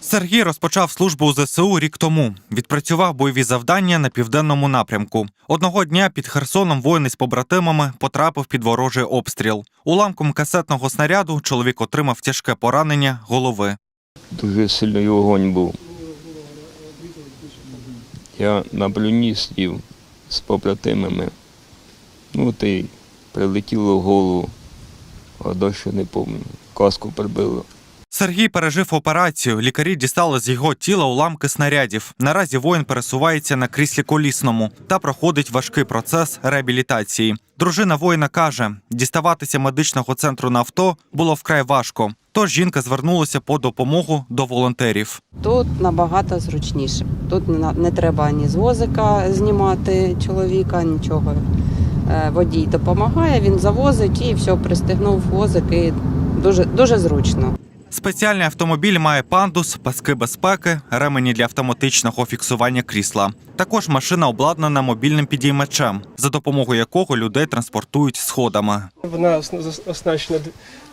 Сергій розпочав службу у ЗСУ рік тому. Відпрацював бойові завдання на південному напрямку. Одного дня під Херсоном воїн із побратимами потрапив під ворожий обстріл. Уламком касетного снаряду чоловік отримав тяжке поранення голови. Дуже сильний вогонь був. Я на блюні сидів з побратимами. Ну, й прилетіло в голову, а дощ не пам'ятаю. Каску прибило. Сергій пережив операцію. Лікарі дістали з його тіла уламки снарядів. Наразі воїн пересувається на кріслі колісному та проходить важкий процес реабілітації. Дружина воїна каже, діставатися медичного центру на авто було вкрай важко. Тож жінка звернулася по допомогу до волонтерів. Тут набагато зручніше. Тут не не треба ні з возика знімати чоловіка, нічого. Е, Водій допомагає, він завозить і все, пристегнув возик і дуже, дуже зручно. Спеціальний автомобіль має пандус, паски безпеки, ремені для автоматичного фіксування крісла. Також машина обладнана мобільним підіймачем, за допомогою якого людей транспортують сходами. Вона ос- оснащена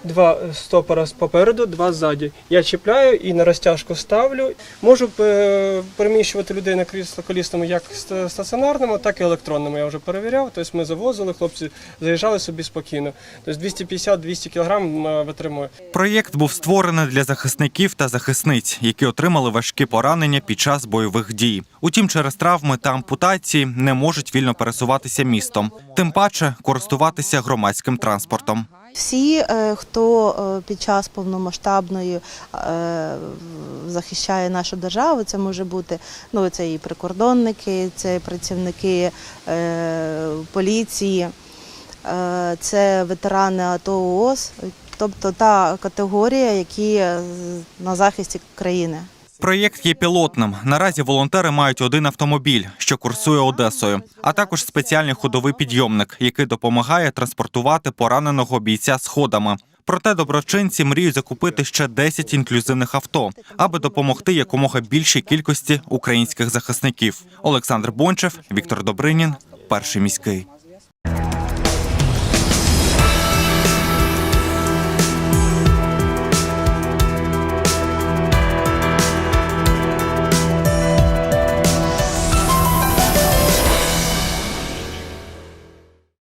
два стопора попереду, два ззаді. Я чіпляю і на розтяжку ставлю. Можу е, переміщувати людей на крісло колісному як ста- стаціонарному, так і електронному. Я вже перевіряв. Тобто ми завозили, хлопці заїжджали собі спокійно. Тобто 250-200 кг витримує. Проєкт був створений для захисників та захисниць, які отримали важкі поранення під час бойових дій. Утім, через травми та ампутації не можуть вільно пересуватися містом, тим паче користуватися громадським транспортом. Всі, е, хто е, під час повномасштабної е, захищає нашу державу, це може бути ну, це і прикордонники, це працівники поліції, це ветерани АТО ООС, тобто та категорія, які е, на захисті країни. Проєкт є пілотним. Наразі волонтери мають один автомобіль, що курсує Одесою, а також спеціальний ходовий підйомник, який допомагає транспортувати пораненого бійця сходами. Проте доброчинці мріють закупити ще 10 інклюзивних авто, аби допомогти якомога більшій кількості українських захисників. Олександр Бончев, Віктор Добринін, перший міський.